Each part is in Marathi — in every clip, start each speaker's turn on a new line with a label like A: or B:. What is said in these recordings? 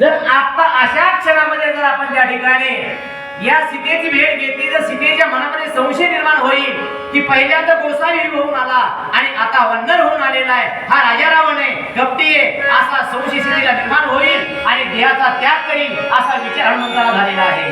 A: जर आता अशा क्षणामध्ये जर आपण त्या ठिकाणी या सीतेची भेट घेतली तर सीतेच्या मनामध्ये संशय निर्माण होईल की पहिल्यांदा गोसावी होऊन आला आणि आता वंदर होऊन आलेला आहे हा राजा रावण आहे कपटी आहे असा संशय सीतेला निर्माण होईल आणि देहाचा त्याग करील असा विचार हनुमंताला झालेला आहे.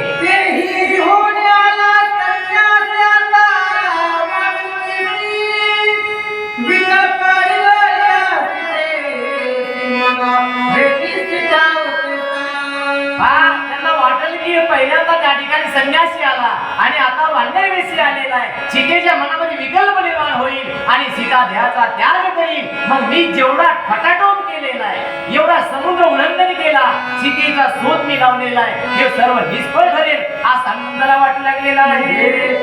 A: सीतेच्या मनामध्ये विकल्प निर्माण होईल आणि सीता ध्याचा त्याग करील. मग मी जेवढा खटाटोप केलेला आहे एवढा समुद्र उल्लंघन केला सीतेचा शोध मी लावलेला आहे. हे सर्व निष्फळ ठरेल हा हनुमंताला वाटू लागलेला आहे.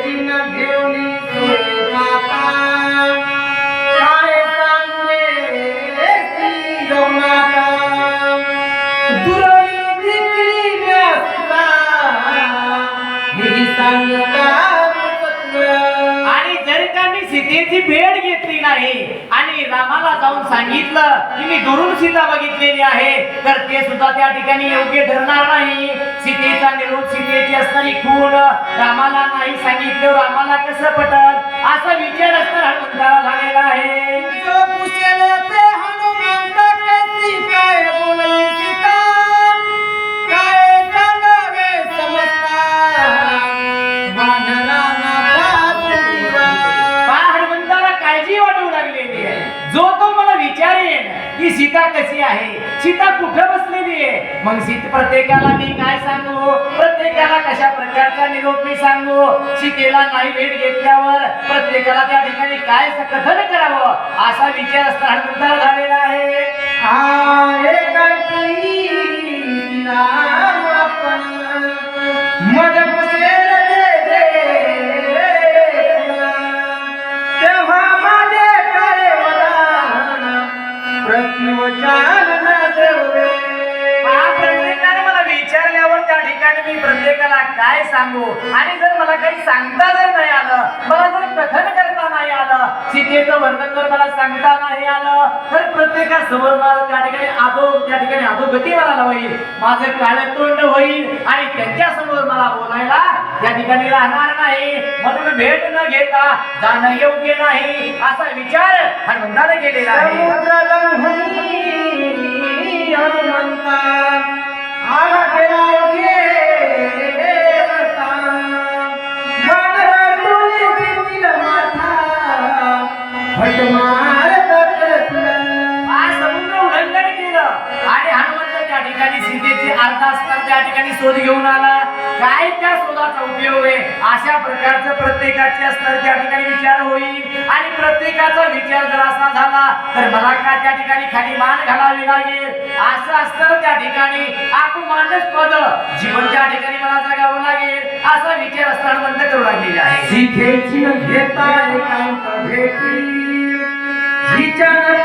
A: जर सीतेची भेट घेतली नाही आणि रामाला जाऊन सांगितलं की मी दुरून सीता बघितलेली आहे तर ते सुद्धा त्या ठिकाणी योग्य ठरणार नाही. सीतेचा निरोप सीतेची असणारी खूण रामाला नाही सांगितलं रामाला कसं पटल? असा विचार असणार हनुमंताला झालेला आहे. आहे. सीता कुठे बसलेली आहे? मग सीत प्रत्येकाला मी काय सांगू? प्रत्येकाला कशा प्रकारचा निरोप मी सांगू? सीतेला नाही भेट घेतल्यावर प्रत्येकाला त्या ठिकाणी काय कथन करावं? असा विचार असता हनुमंताला झालेला आहे.
B: तेव्हा
A: मी प्रत्येकाला काय सांगू? आणि जर मला काही सांगता जर नाही आलं मला जर कथन करता नाही आलं सीतेचं वर्णन जर मला सांगता नाही आलं तर प्रत्येकासमोर मला त्या ठिकाणी आदो त्या ठिकाणी अधोगती मला होईल. माझं काळं तोंड होईल आणि त्यांच्यासमोर मला बोलायला त्या ठिकाणी राहणार नाही. म्हणून भेट न घेता जाणं योग्य नाही असा विचार हनुमंताने केलेला आहे.
B: हनुमंता आला गेला
A: अर्धा स्तर त्या ठिकाणी शोध घेऊन आला. काय त्या शोधाचा उपयोग आहे? अशा प्रकारचं प्रत्येकाचे स्तर त्या ठिकाणी विचार होईल. आणि प्रत्येकाचा विचार जर असा झाला तर मला का त्या ठिकाणी खाली मान घालावी लागेल? असं असतं त्या ठिकाणी अपमानस्पद जीवन त्या ठिकाणी मला जगावं लागेल. असा विचार असता बंद करू लागलेले आहे.
B: सीतेची घेता एकांत भेटी हिच्या न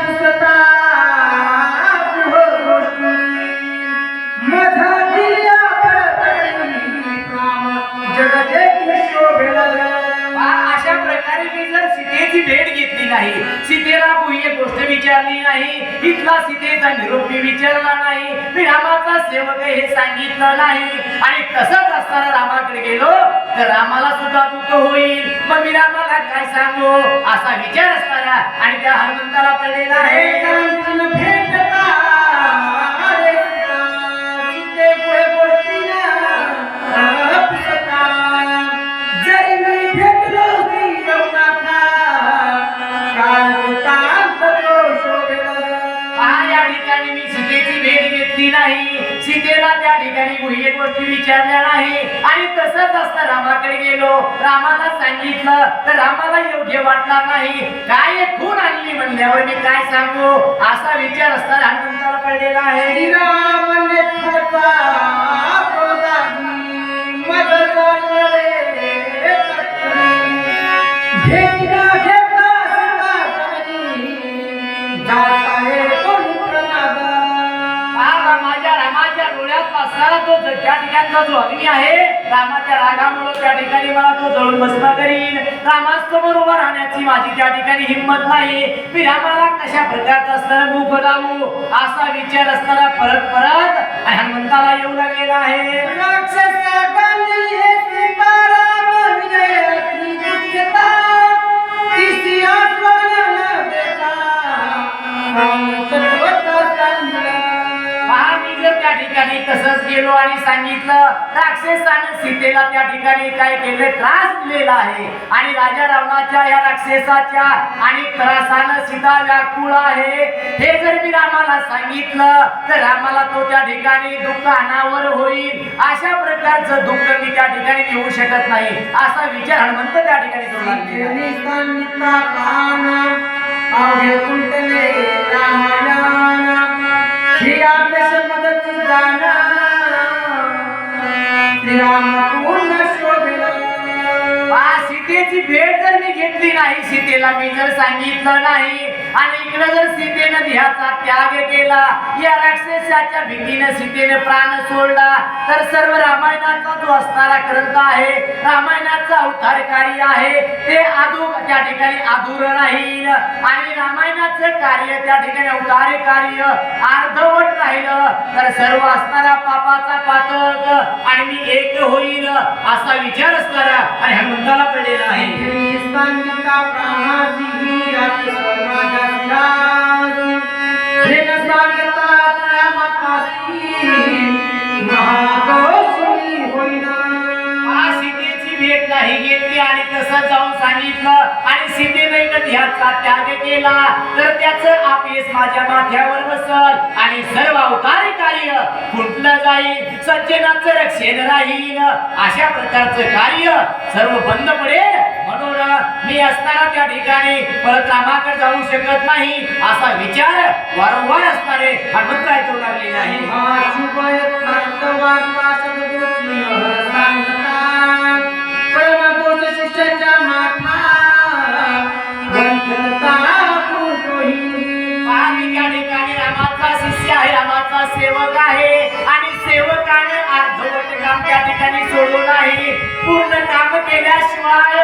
A: सीतेची भेट घेतली नाही. सीतेला कोणी एक गोष्ट विचारली नाही. इथला सीतेचा निरोप मी विचारला नाही. मी रामाचा सेवक हे सांगितलं नाही. आणि तसंच असताना रामाकडे गेलो तर रामाला सुद्धा दुःख होईल. मग मी रामाला काय सांगू? असा विचार असताना आणि त्या हनुमंताला पडलेला आहे. सीतेची भेट घेतली नाही. सीतेला त्या ठिकाणी गुह्य गोष्टी विचारल्या नाही. आणि तसंच असतं रामाकडे गेलो. रामाला सांगितलं तर रामाला योग्य वाटणार नाही. काय खून आणली म्हणल्यावर मी काय सांगू? असा विचार असता हनुमंताला पडलेला आहे.
B: श्रीराम
A: ज- जो अग्नी आहे रामाच्या रागामुळे त्या ठिकाणी मला तो जळून बसला करीन रामासमोर उभं राहण्याची माझी त्या ठिकाणी हिंमत नाही. मी रामाला कशा प्रकारचा असताना मुख लावू असा विचार असताना परत परत हनुमंताला येऊ लागलेला आहे.
B: राक्षस
A: ठिकाणी तसंच गेलो आणि सांगितलं राक्षसाने सीतेला त्या ठिकाणी काय केले? त्रास दिलेला आहे. आणि राजा रावणाच्या या राक्षसाच्या आणि त्रासानं सीता व्याकुळ आहे. हे जर मी रामाला सांगितलं तर रामाला तो त्या ठिकाणी दुःख अनावर होईल. अशा प्रकारचं दुःख मी त्या ठिकाणी देऊ शकत नाही. असा विचार हनुमंत त्या ठिकाणी करू लागले. सीतेची भेट जर मी घेतली नाही सीतेला मी जर सांगितलं नाही आणि इकडे जर सीतेनं ध्याचा त्याग केला या राक्षसाच्या भीतीनं सीतेने प्राण सोडला तर सर्व रामायणाचा जो असणारा ग्रंथ आहे रामायणाचा अवतार कार्य आहे ते आदू त्या ठिकाणी अधूर राहील. आणि रामायणाचं कार्य त्या ठिकाणी अवतार कार्य अर्धवट राहिलं. तर सर्व असणारा पापाचा पातक आणि मी एक होईल असा विचार असणारा आणि हनुमंताला पडलेला आहे. Dr. Swarma Das ह्याचा त्याग केला तर त्याच आपेस माझ्या माथ्यावर बसल आणि सर्व अवतारी कार्य फुटलं जाईल. सज्जनाचं रक्षण राहील. अशा प्रकारचं कार्य सर्व बंद पडेल. म्हणून मी असताना त्या ठिकाणी परत रामाकडे जाऊ शकत नाही असा विचार वारंवार असणारे हनुमंतराय तो लागले नाही. शिष्याच्या मी त्या ठिकाणी रामाचा शिष्य आहे रामाचा सेवक आहे. आणि सेवकाने अर्धवट काम त्या ठिकाणी सोडू नाही पूर्ण काम केल्याशिवाय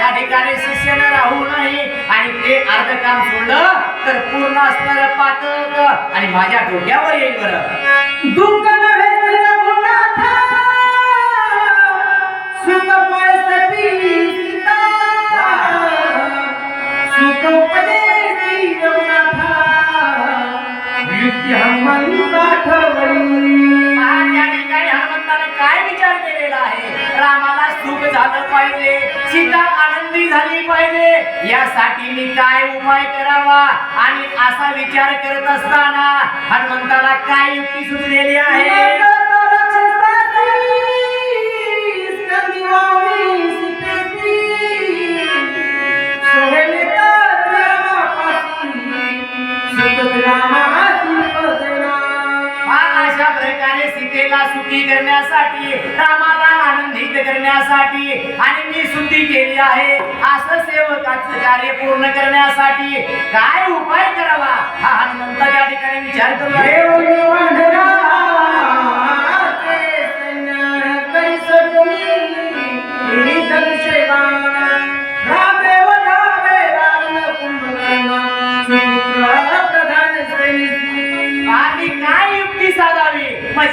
A: या ठिकाणी शिष्यानं राहू नाही. आणि ते अर्ध काम सोडलं तर पूर्ण असणार पातळ आणि माझ्या डोक्यावर येईल बरं.
B: दुःख
A: त्या ठिकाणी हनुमंताने काय विचार केलेला आहे? रामाला सुख झालं पाहिजे सीता आनंदी झाली पाहिजे. यासाठी मी काय उपाय करावा? आणि असा विचार करत असताना हनुमंताला काय युक्ती सुचलेली आहे? सुखी करण्यासाठी रामाला आनंदित करण्यासाठी आणि मी सुखी केली आहे. असं सेवकाचं कार्य पूर्ण करण्यासाठी काय उपाय करावा? हा हनुमंत त्या ठिकाणी विचार करू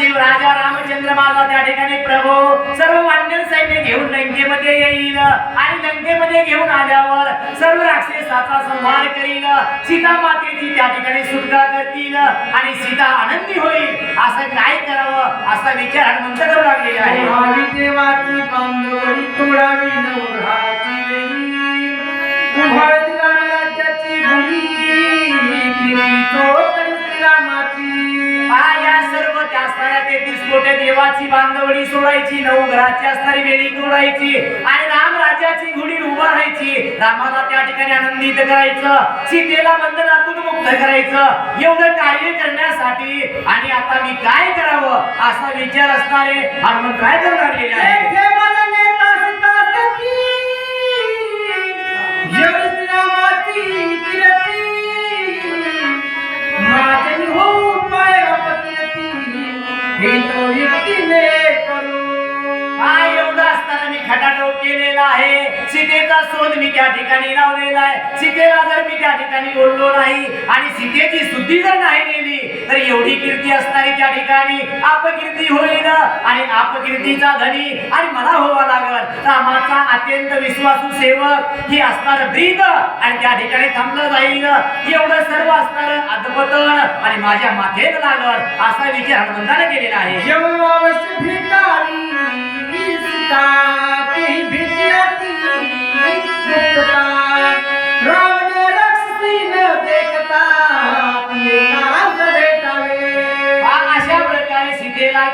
A: देव राजा रामचंद्र माझा त्या ठिकाणी प्रभू. सर्व वानर सैन्य घेऊन लंकेमध्ये येईल आणि लंकेमध्ये घेऊन आल्यावर सर्व राक्षसाचा संहार करील. सीता मातेची त्या ठिकाणी सुटका करतील आणि सीता आनंदी होईल. असं काय करावं? असा विचार हनुमंत करू लागलेला आहे तेहतीस देवाची बांधवडी सोडायची नऊ घराची असणारी वेळी तोडायची आणि राम राज्याची गुढी उभा राहायची. रामाला त्या ठिकाणी आनंदित करायचं सीतेला बंधनातून मुक्त करायचं एवढं कार्य करण्यासाठी. आणि आता मी काय करावं असा विचार असणारे हनुमंतराय करू लागलेले आहे?
B: येथे मला नेता सीता
A: खटाटोप केलेला आहे. सीतेचा शोध मी त्या ठिकाणी लावलेला आहे. सीतेला जर मी त्या ठिकाणी बोललो नाही आणि सीतेची सुद्धी जर नाही नेली तर एवढी कीर्ती असणारी त्या ठिकाणी अपकीर्ती होईल आणि अपकीर्तीचा धनी आणि मला व्हावा लागल. रामाचा अत्यंत विश्वासू सेवक ही असणार ब्रीद आणि त्या ठिकाणी थांबलं जाईल. एवढं सर्व असणार अदपतन आणि माझ्या माथेत लागल असा विचार हनुमंताने केलेला आहे.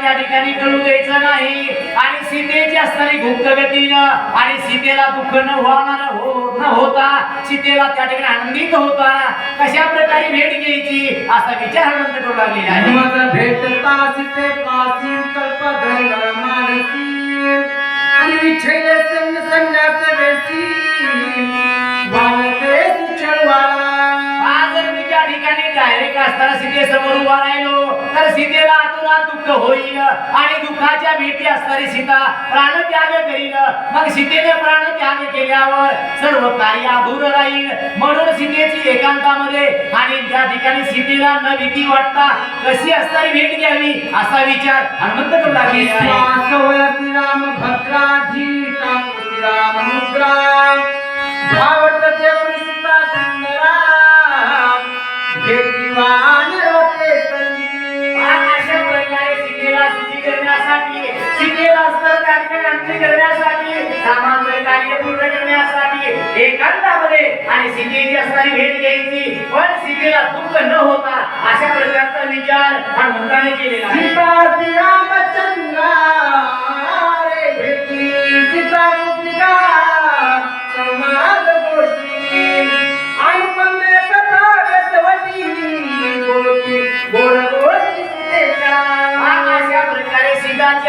A: त्या ठिकाणी कळू द्यायचं नाही. आणि सीतेची असणारी गुप्त गतीनं आणि सीतेला दुःख न होणार हो न होता सीतेला त्या ठिकाणी आनंदित होता. कशा प्रकारे भेट घ्यायची असा विचार हनुमंत करू लागलेला आहे.
B: भेटता सीते कल्प मानसी we trail us in
A: the sun after the sea. Direct असताना सीतेसमोर उभा राहिलो. तर सीतेला आतुरात दुःख होईल आणि दुःखाच्या भीती असणारी सीता करील. मग सीतेने केल्यावर सर्व कार्य अधूर राहील. म्हणून सीतेची एकांतामध्ये आणि त्या ठिकाणी सीतेला न भीती वाटता कशी असणारी भेट घ्यावी असा विचार हनुमंत करू लागलेला आहे.
B: भद्राजी राम मुद्रा
A: एकांतामध्ये आणि सीतेची असणारी भेट घ्यायची. पण सीतेला दुःख न होता अशा प्रकारचा विचार हनुमंताने केलेला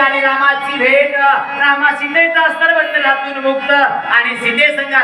A: आणि रामाची भेट रामा सीतेचा अस्तर बंधनातून मुक्त आणि सीते संघ